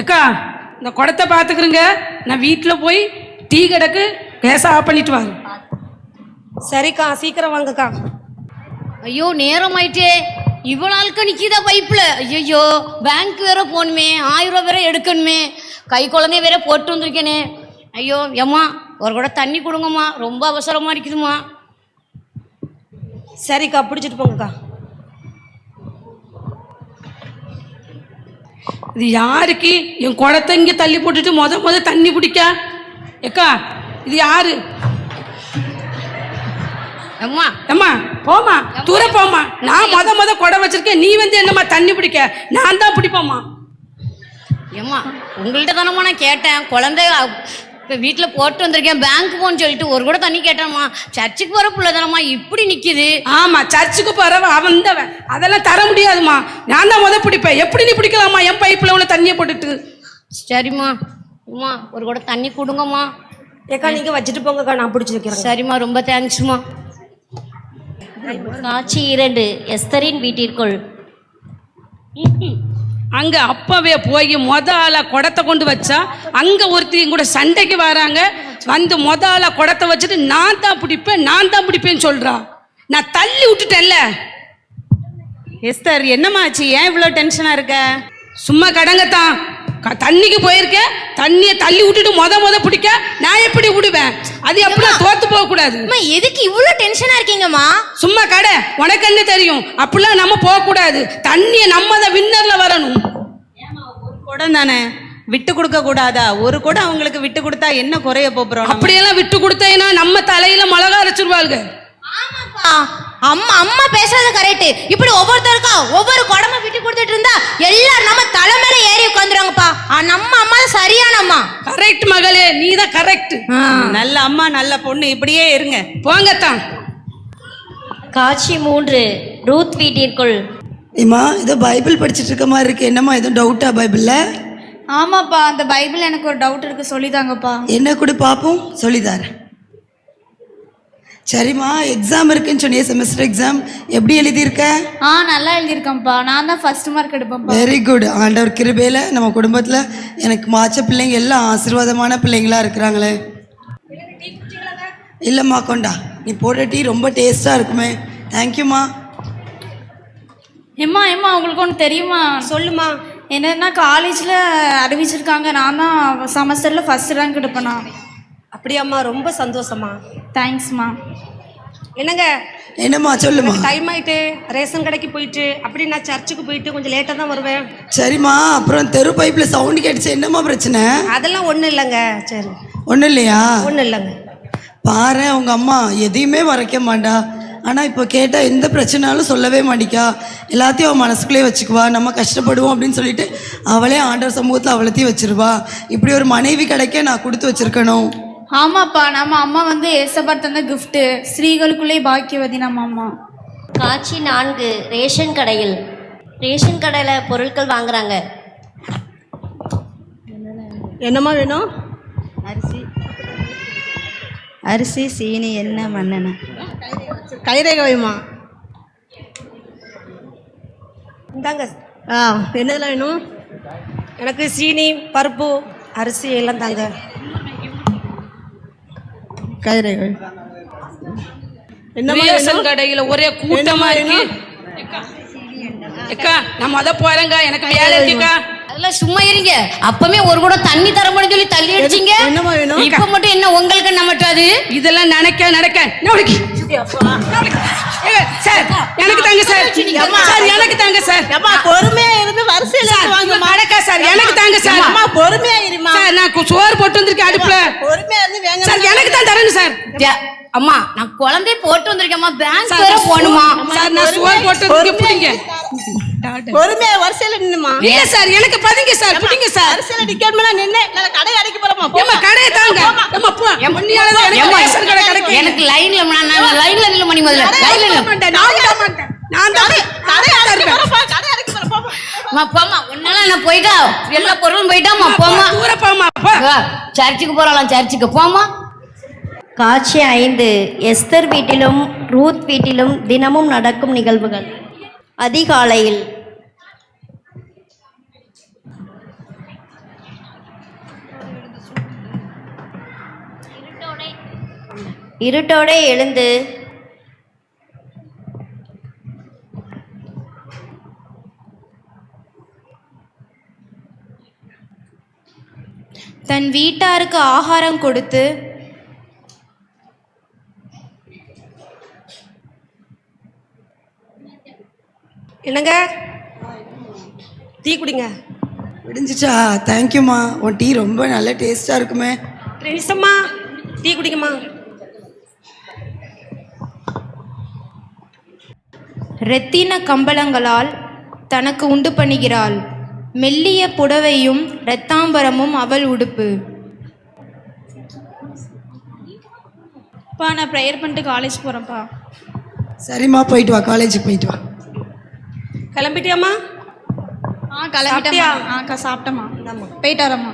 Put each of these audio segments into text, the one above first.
ஏக்கா இந்த குடத்தை பார்த்துக்கிறேங்க நான் வீட்டில் போய் டீ கடைக்கு கேஸை ஆஃப் பண்ணிட்டு வாங்க. சரிக்கா சீக்கிரம் வாங்கக்கா. ஐயோ நேரம் ஆயிட்டே இவ்வளோ நாளுக்கு நிக்கிதா பைப்ல ஐயோ பேங்க் வேற போகணுமே ஆயிரம் ரூபா வேற எடுக்கணுமே. கை குழந்தை வேற போட்டு வந்திருக்கேனே. ஐயோ ஏம்மா ஒரு கூட தண்ணி கொடுங்கம்மா. ரொம்ப அவசரமா இருக்குதும்மா சரிக்கா பிடிச்சிட்டு போங்கக்கா. இது யாருக்கு? என் குடத்தை இங்கே தள்ளி போட்டுட்டு முத முத தண்ணி பிடிக்க ஏக்கா இது யாரு? அம்மா அம்மா போமா தூர போமா நான் முத முத குடம் வச்சிருக்கேன். நீ வந்து என்னம்மா தண்ணி பிடிக்க நான் தான் பிடிப்போம்மா ஏம்மா உங்கள்கிட்ட தானம்மா நான் கேட்டேன். குழந்தை இப்போ வீட்டில் போட்டு வந்திருக்கேன் பேங்க் போன்னு சொல்லிட்டு ஒரு கூட தண்ணி கேட்டேம்மா சர்ச்சுக்கு போகிற பிள்ளை தானம்மா இப்படி நிற்கிது ஆமா சர்ச்சுக்கு போறவ அவன் வந்தவன் அதெல்லாம் தர முடியாதும்மா. நான் தான் முத பிடிப்பேன். எப்படி நீ பிடிக்கலாமா என் பைப்பில் உள்ள தண்ணியை போட்டுட்டு. சரிம்மா. அம்மா ஒரு கூட தண்ணி கொடுங்கம்மா. ஏக்கா நீங்க வச்சுட்டு போங்கக்கா நான் பிடிச்சி வைக்கிறேன். சரிம்மா ரொம்ப தேங்க்ஸ்மா காட்சி இரண்டு எஸ்தரின் வீட்டிற்குள். அங்க அப்பவே போய் மொத ஆளா குடத்தை கொண்டு வச்சா அங்க ஒருத்தையும் கூட சண்டைக்கு வராங்க வந்து மொத ஆளா குடத்தை வச்சுட்டு நான் தான் பிடிப்பேன் நான் தான் பிடிப்பேன்னு சொல்றா. நான் தள்ளி விட்டுட்டேன்ல. எஸ்தர் என்னம்மா ஆச்சு? ஏன் இவ்வளோ டென்ஷனாக இருக்க? சும்மா கடங்கத்தான் தண்ணிக்கு போயிருக்கேன் தண்ணியை தள்ளி விட்டுட்டு மொத மொத பிடிக்க நான் எப்படி விடுவேன்? அது எப்படி தோத்து போக கூடாது அம்மா எதுக்கு இவ்வளோ டென்ஷனா இருக்கீங்கம்மா? சும்மா கடை உனக்கு என்ன தெரியும்? அப்படிலாம் நம்ம போக கூடாது தண்ணியை நம்ம தான் வின்னர்ல வரணும் குடம் தானே? விட்டு கொடுக்க கூடாதா? ஒரு குடம் அவங்களுக்கு விட்டு கொடுத்தா என்ன குறைய போறோம் அப்படியெல்லாம் விட்டு கொடுத்தேன்னா நம்ம தலையில மிளகா அரைச்சிருவாளுங்க. ஆமாப்பா. அம்மா அம்மா பேசுறது கரெக்ட் இப்படி ஒவ்வொருத்தருக்கா ஒவ்வொரு குடம்ப விட்டு கொடுத்துட்டு இருந்தா எல்லாரும் நம்ம தலை மேல ஏறி உட்காந்துருவாங்கப்பா. நம்ம அம்மா தான் சரியான அம்மா. கரெக்ட் மகளே நீ தான் கரெக்ட் நல்ல அம்மா நல்ல பொண்ணு இப்படியே இருங்க. போங்கத்தான். காட்சி மூன்று ரூத் வீட்டிற்குள். ஏம்மா ஏதோ பைபிள் படிச்சுட்டு இருக்க மாதிரி இருக்கு. என்னம்மா எதுவும் டவுட்டா பைபிளில்? ஆமாப்பா அந்த பைபிள் எனக்கு ஒரு டவுட் இருக்கு. சொல்லிதாங்கப்பா. என்ன கூட பார்ப்போம் சொல்லித்தாரேன் சரிம்மா எக்ஸாம் இருக்குன்னு சொன்னியே செமஸ்டர் எக்ஸாம் எப்படி எழுதியிருக்க? ஆ நல்லா எழுதியிருக்கேன்ப்பா. நான் தான் ஃபர்ஸ்ட் மார்க் எடுப்பேன்ப்பா. வெரி குட் ஆண்டவர் கிருபையில் நம்ம குடும்பத்தில் எனக்கு மாச்ச பிள்ளைங்க எல்லாம் ஆசீர்வாதமான பிள்ளைங்களா இருக்கிறாங்களே. இல்லைம்மா கொண்டா. நீ போடுற டீ ரொம்ப டேஸ்ட்டாக இருக்குமே. தேங்க்யூம்மா எம்மா எம்மா உங்களுக்கு ஒன்று தெரியுமா? சொல்லுமா. என்னன்னா காலேஜில் அறிவிச்சிருக்காங்க. நான் தான் செமஸ்டரில் ஃபர்ஸ்ட் ரேங்க் எடுப்பேனா. அப்படியாம்மா ரொம்ப சந்தோஷமா தேங்க்ஸ்மா என்னங்க? என்னம்மா சொல்லுமா டைம் ஆயிட்டு ரேஷன் கடைக்கு போயிட்டு அப்படி நான் சர்ச்சுக்கு போயிட்டு கொஞ்சம் லேட்டாக தான் வருவேன். சரிம்மா அப்புறம் தெரு பைப்பில் சவுண்டு கேட்டுச்சு என்னம்மா பிரச்சனை? அதெல்லாம் ஒன்றும் இல்லைங்க. சரி. ஒன்றும் இல்லையா? ஒன்றும் இல்லைங்க. பாரு அவங்க அம்மா எதையுமே மறைக்க மாட்டா. ஆனால் இப்போ கேட்டால் எந்த பிரச்சனாலும் சொல்லவே மாட்டிக்கா. எல்லாத்தையும் அவன் மனசுக்குள்ளே வச்சுக்குவா. நம்ம கஷ்டப்படுவோம் அப்படின்னு சொல்லிட்டு அவளே ஆண்டவர் சமூகத்தில் அவ்வளோத்தையும் வச்சிருவா. இப்படி ஒரு மனைவி கிடைக்க நான் கொடுத்து வச்சிருக்கணும். ஆமாப்பா நம்ம அம்மா வந்து ஏசப்பர் தந்த கிஃப்ட்டு ஸ்ரீகளுக்குள்ளே பாக்கியவதி நம்ம அம்மா. காட்சி நான்கு ரேஷன் கடையில். ரேஷன் கடையில் பொருட்கள் வாங்குறாங்க. என்னம்மா வேணும்? அரிசி. சீனி எண்ணெய் மண்ணெண்ணெய். கைரேகை வைமா இந்தாங்க. ஆ என்னதெல்லாம் வேணும்? எனக்கு சீனி பருப்பு. அரிசி எல்லாம் தாங்க கைரேகை ரேஷன் கடையில ஒரே கூட்டமா இருக்கு. அக்கா நான் முத போறேங்க எனக்கு வேலை இருக்குக்கா அதெல்லாம் சும்மா இருங்க. அப்பமே ஒரு கூட தண்ணி தர முடியும் சொல்லி தள்ளி அடிச்சீங்க. இப்ப மட்டும் என்ன உங்களுக்கு என்ன மட்டாது இதெல்லாம் நினைக்க நடக்க நவடிக்கு. ஏங்க, சார் எனக்கு தாங்க சார். சார் எனக்கு தாங்க சார். பொறுமையா இருந்து வரிசையில வணக்கா சார் எனக்கு தாங்க சார். பொறுமையா இருமா. சார் நான் சோறு போட்டு வந்திருக்கேன் அடுப்புல. பொறுமையா இருந்து வேங்க சார் எனக்கு தான் தரணும் சார். அம்மா நான் குழந்தைய போட்டு வந்திருக்கேம்மா பேங்க் சார், வேற போகணுமா? சார் நான் சோறு போட்டு வந்திருக்கேன். பிடிங்க. பொறுமையா வரிசையில நின்னுமா? இல்ல சார் எனக்கு பதிங்க சார் பிடிங்க சார். வரிசையில நிக்கணும்னா நின்னு நான் கடை அடைக்க போறோமா? ஏம்மா கடையை தாங்க. ஏம்மா போ. பொன்னியால தான் எனக்கு ரேஷன் கடை கிடைக்கும் எனக்கு லைன்ல நான் நான் லைன்ல நில்ல மணி முதல்ல? லைன்ல நான் மாட்டேன். நான் தான் கடை தான் அடைக்க. போறோம்? கடை அடைக்க போறோம்? போமா உன்னால நான் போயிட்டா? எல்லா பொருளும் போயிட்டாமா போமா ஊர சர்ச்சுக்கு போறலாம் சர்ச்சுக்கு. போமா காட்சி ஐந்து எஸ்தர் வீட்டிலும் ரூத் வீட்டிலும் தினமும் நடக்கும் நிகழ்வுகள். அதிகாலையில். இருட்டோட எழுந்து தன் வீட்டாருக்கு ஆகாரம் கொடுத்து என்னங்க? டீ குடிங்க. விடிஞ்சிச்சா? தேங்க்யூம்மா உன் டீ ரொம்ப நல்ல டேஸ்ட்டாக இருக்குமே. ரெனிசம்மா டீ குடிங்கம்மா. இரத்தின கம்பளங்களால் தனக்கு உண்டு பண்ணுகிறாள். மெல்லிய புடவையும் இரத்தாம்பரமும் அவள் உடுப்பு. நான் ப்ரேயர் பண்ணிட்டு காலேஜ் போகிறேன்ப்பா சரிம்மா போயிட்டு வா காலேஜுக்கு போயிட்டு வா. கிளம்பிட்டியாம்மா? ஆ கிளம்பிட்டேம்மா. ஆ அக்கா சாப்பிட்டேம்மா. போயிட்டு வரேம்மா.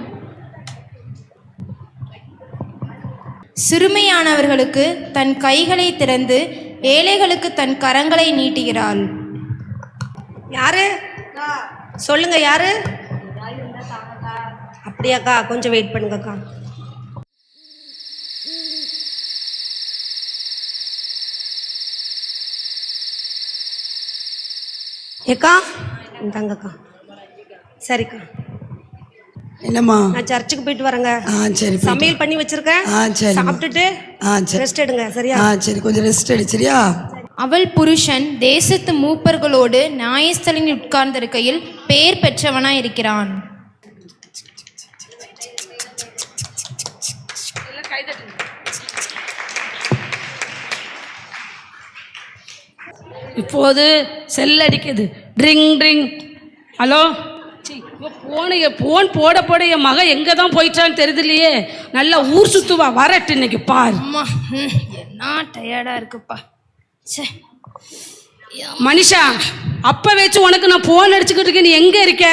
சிறுமையானவர்களுக்கு தன் கைகளை திறந்து ஏழைகளுக்கு தன் கரங்களை நீட்டுகிறாள். யாரு? சொல்லுங்க யாரு? அப்படியாக்கா கொஞ்சம் வெயிட் பண்ணுங்கக்கா. ஏக்கா இந்தாங்கக்கா. சரிக்கா. என்னம்மா? நான் சர்ச்சுக்கு போயிட்டு வரேங்க. ஆ சரி. சமையல் பண்ணி வச்சிருக்கேன். ஆ சரிம்மா சாப்பிட்டுட்டு ஆ சரி. ரெஸ்ட் எடுங்க சரியா? ஆ சரி கொஞ்சம் ரெஸ்ட் எடு சரியா? அவள் புருஷன் தேசத்து மூப்பர்களோடு நியாயஸ்தலில் உட்கார்ந்திருக்கையில் பெயர் பெற்றவனாய் இருக்கிறான் இப்போது செல் அடிக்குது. ட்ரிங் ட்ரிங். ஹலோ? போன போன் போட போட என் மகன் எங்கே தான் போயிட்டான்னு தெரியுதுலையே நல்லா ஊர் சுத்துவா வரட்டு இன்னைக்கு பார். என்ன டயர்டா இருக்குப்பா. ச்சே. மனிஷா அப்ப வச்சு உனக்கு நான் போன் அடிச்சுக்கிட்டு இருக்கேன். நீ எங்க இருக்க?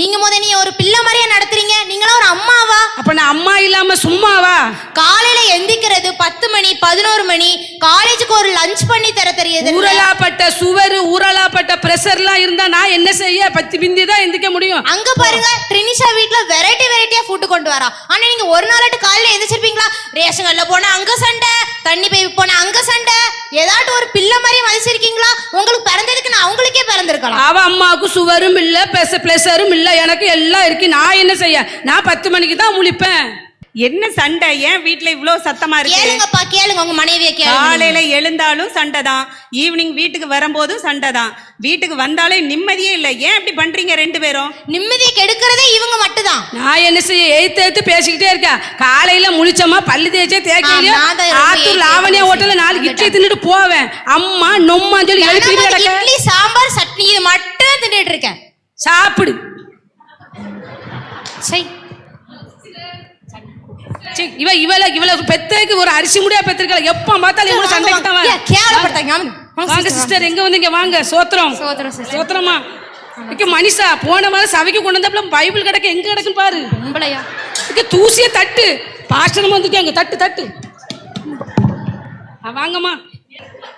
நீங்க முத நீ ஒரு பிள்ளை மாதிரியா நடத்துறீங்க. நீங்களா ஒரு அம்மாவா? அப்ப நான் அம்மா இல்லாம சும்மாவா? காலையில எந்திக்கிறது பத்து மணி பதினோரு மணி. காலேஜுக்கு ஒரு லஞ்ச் பண்ணி தர தெரியுது ஊரலாப்பட்ட சுவரு ஊரலாப்பட்ட பிரஷர்லாம் இருந்தா நான் என்ன செய்ய? பத்து பிந்தி தான் எந்திக்க முடியும். அங்க பாருங்க ட்ரினிஷா வீட்ல வெரைட்டி வெரைட்டியா ஃபுட் கொண்டு வரா. ஆனா நீங்க ஒரு நாளாட்டு காலையில எந்திரிச்சிருப்பீங்களா? ரேஷன் கடையில போனா அங்க சண்டை தண்ணி பை போனா அங்க சண்டை. ஏதாட்டும் ஒரு பிள்ளை மாதிரி மதிச்சிருக்கீங்களா? உங்களுக்கு பிறந்ததுக்கு நான் அவங்களுக்கே பிறந்திருக்கலாம். அவ அம்மாவுக்கு சுவரும் இல்ல பிளஸ் பிளஸரும் இல்ல எனக்கு எல்லாம் இருக்கு. நான் என்ன செய்ய? நான் பத்து மணிக்கு தான் முழிப்பேன். என்ன சண்டை? ஏன் வீட்ல இவ்ளோ சத்தமா இருக்கு? கேளுங்கப்பா கேளுங்க. உங்க மனைவியை கேளுங்க. காலையில எழுந்தாலும் சண்டை தான். ஈவினிங் வீட்டுக்கு வரும்போதும் சண்டை தான். வீட்டுக்கு வந்தாலே நிம்மதியே இல்லை. ஏன் இப்படி பண்றீங்க ரெண்டு பேரும்? நிம்மதியை கெடுக்கிறதே இவங்க மட்டும்தான். நான் என்ன செய்ய எய்த்து எய்த்து பேசிக்கிட்டே இருக்கேன் காலையில முழிச்சமா பல்லு தேய்ச்சே தேய்க்கலையோ? நான் தான் ரொம்ப ஆத்தூர் ஏத்தி லாவணியா ஏத்தி ஹோட்டல்ல நாலு இட்லி தின்னுட்டு போவேன். அம்மா நொம்மான்னு சொல்லி எழுப்பி தினமும் கிடக்க இட்லி சாம்பார் சட்னி இது மட்டும் தான் தின்னுட்டு இருக்கேன். சாப்பிடு. சை சீ, இவ இவள இவள பெத்ததுக்கு ஒரு அரிசி முடியா பெத்திருக்கல. எப்ப பார்த்தாலும் இவங்க சண்டைக்கு தான் ஏன் கேவலப்படுத்தாங்க. வாங்க. வாங்க சிஸ்டர். எங்க வந்தீங்க வாங்க. சோத்திரம். சோத்திரம். சோத்திரமா? இங்க மனிஷா போன மாதிரி சபைக்கு கொண்டு வந்தப்பல பைபிள் கிடக்கு எங்க கிடக்குன்னு பாரு. பொம்பளையா இங்க தூசிய தட்டு. பாஸ்டர் வந்துட்டாங்க தட்டு தட்டு. வாங்கம்மா.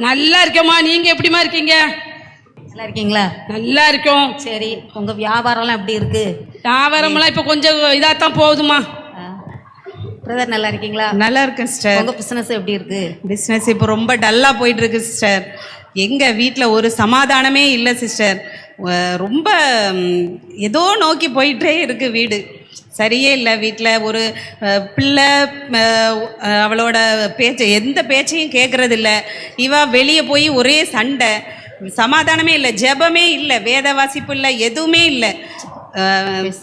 நல்லா இருக்கேம்மா. நீங்க எப்படிமா இருக்கீங்க? நல்லா இருக்கீங்களா? நல்லா இருக்கோம். சரி உங்க வியாபாரம்லாம் எப்படி இருக்கு? வியாபாரமெல்லாம் இப்ப கொஞ்சம் இதா தான் போகுதுமா பிரதர் நல்லா இருக்கீங்களா? நல்லா இருக்கேன் சிஸ்டர் உங்க பிசினஸ் எப்படி இருக்கு? பிஸ்னஸ் இப்போ ரொம்ப டல்லா போயிட்டு இருக்கு சிஸ்டர் எங்க வீட்டில் ஒரு சமாதானமே இல்லை சிஸ்டர் ரொம்ப ஏதோ நோக்கி போயிட்டே இருக்கு வீடு. சரியே இல்லை வீட்டில் ஒரு பிள்ளை அவளோட பேச்சு எந்த பேச்சையும் கேட்கறது இல்ல இவ வெளியே போய் ஒரே சண்டை. சமாதானமே இல்லை ஜெபமே இல்லை வேத வாசிப்பு இல்லை எதுவுமே இல்லை.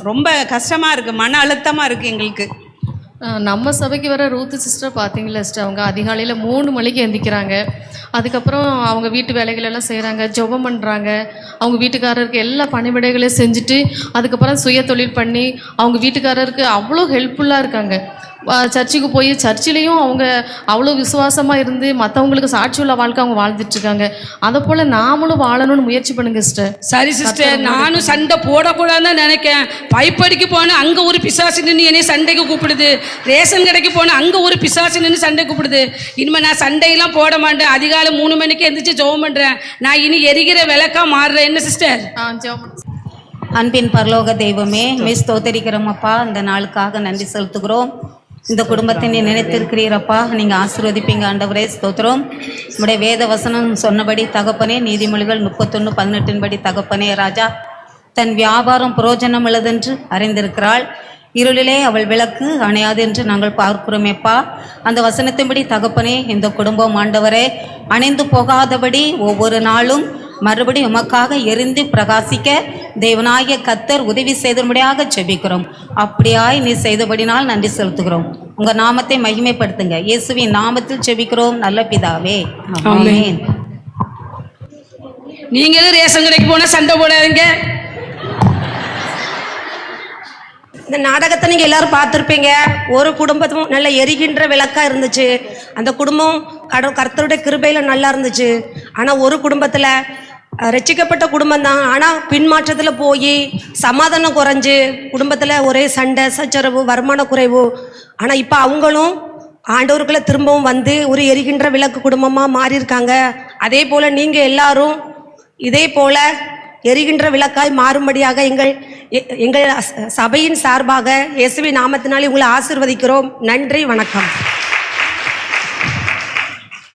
ரொம்ப கஷ்டமா இருக்கு மன அழுத்தமா இருக்கு எங்களுக்கு. நம்ம சபைக்கு வர ரூத்து சிஸ்டர் பார்த்தீங்களா சிஸ்டர் அவங்க அதிகாலையில் மூணு மணிக்கு எந்திக்கிறாங்க. அதுக்கப்புறம் அவங்க வீட்டு வேலைகளெல்லாம் செய்கிறாங்க ஜெபம் பண்ணுறாங்க அவங்க வீட்டுக்காரருக்கு எல்லா பணிவிடைகளையும் செஞ்சுட்டு அதுக்கப்புறம் சுய தொழில் பண்ணி அவங்க வீட்டுக்காரருக்கு அவ்வளோ ஹெல்ப்ஃபுல்லாக இருக்காங்க. சர்ச்சுக்கு போய் சர்ச்சிலையும் அவங்க அவ்வளோ விசுவாசமாக இருந்து மற்றவங்களுக்கு சாட்சி உள்ள வாழ்க்கை அவங்க வாழ்ந்துட்டு இருக்காங்க. அதை போல் நாமளும் வாழணும்னு முயற்சி பண்ணுங்க சிஸ்டர். சரி சிஸ்டர். நானும் சண்டை போடக்கூடாதுன்னு தான் நினைக்கேன். பைப்படிக்கு போனேன் அங்க ஒரு பிசாசு நின்று என்னைய சண்டைக்கு கூப்பிடுது. ரேஷன் கடைக்கு போனேன் அங்க ஒரு பிசாசு நின்று சண்டை கூப்பிடுது. இனிமே நான் சண்டையெல்லாம் போட மாட்டேன். அதிகாலை மூணு மணிக்கு எந்திரிச்சு ஜெபம் பண்றேன். நான் இனி எரிகிற விளக்கா மாறுறேன். என்ன சிஸ்டர்? ஆ ஜெபம் அன்பின் பரலோக தெய்வமே மிஸ் தோத்தரிக்கிறோம் அப்பா. இந்த நாளுக்காக நன்றி செலுத்துகிறோம். இந்த குடும்பத்தை நீ நினைத்திருக்கிறீரப்பா. நீங்கள் ஆசீர்வதிப்பீங்க ஆண்டவரே. ஸ்தோத்திரம். நம்முடைய வேத வசனம் சொன்னபடி தகப்பனே நீதிமொழிகள் முப்பத்தொன்று பதினெட்டின் படி தகப்பனே ராஜா. தன் வியாபாரம் புரோஜனம் உள்ளதென்று அறிந்திருக்கிறாள். இருளிலே அவள் விளக்கு அணையாது என்று நாங்கள் பார்க்கிறோமேப்பா. அந்த வசனத்தின்படி தகப்பனே இந்த குடும்பம் ஆண்டவரே அணைந்து போகாதபடி ஒவ்வொரு நாளும் மறுபடி உமக்காக எரிந்து பிரகாசிக்க தேவனாகிய கத்தர் உதவி செய்தபடியாக ஜெபிக்கிறோம். அப்படியாய் நீ செய்தபடினால் நன்றி செலுத்துகிறோம். உங்க நாமத்தை மகிமைப்படுத்துங்க. இயேசுவின் நாமத்தில் ஜெபிக்கிறோம். நல்ல பிதாவே. ஆமென். நீங்க எதுவும் ரேஷன் கடைக்கு போனா சண்டை போடாதீங்க. இந்த நாடகத்தை நீங்க எல்லாரும் பார்த்துருப்பீங்க. ஒரு குடும்பத்தும் நல்ல எரிகின்ற விளக்கா இருந்துச்சு. அந்த குடும்பம் கட கர்த்தருடைய கிருபையில நல்லா இருந்துச்சு. ஆனா ஒரு குடும்பத்துல அஹ், ரட்சிக்கப்பட்ட குடும்பம் தான் ஆனால் பின்மாற்றத்தில் போய் சமாதானம் குறைஞ்சு குடும்பத்தில் ஒரே சண்டை சச்சரவு வருமான குறைவு. ஆனால் இப்போ அவங்களும் ஆண்டவருக்குள்ள திரும்பவும் வந்து ஒரு எரிகின்ற விளக்கு குடும்பமாக மாறியிருக்காங்க. அதே போல் நீங்கள் எல்லாரும் இதே போல் எரிகின்ற விளக்காய் மாறும்படியாக எங்கள் எங்கள் சபையின் சார்பாக இயேசுவின் நாமத்தினாலே உங்களை ஆசிர்வதிக்கிறோம். நன்றி வணக்கம்.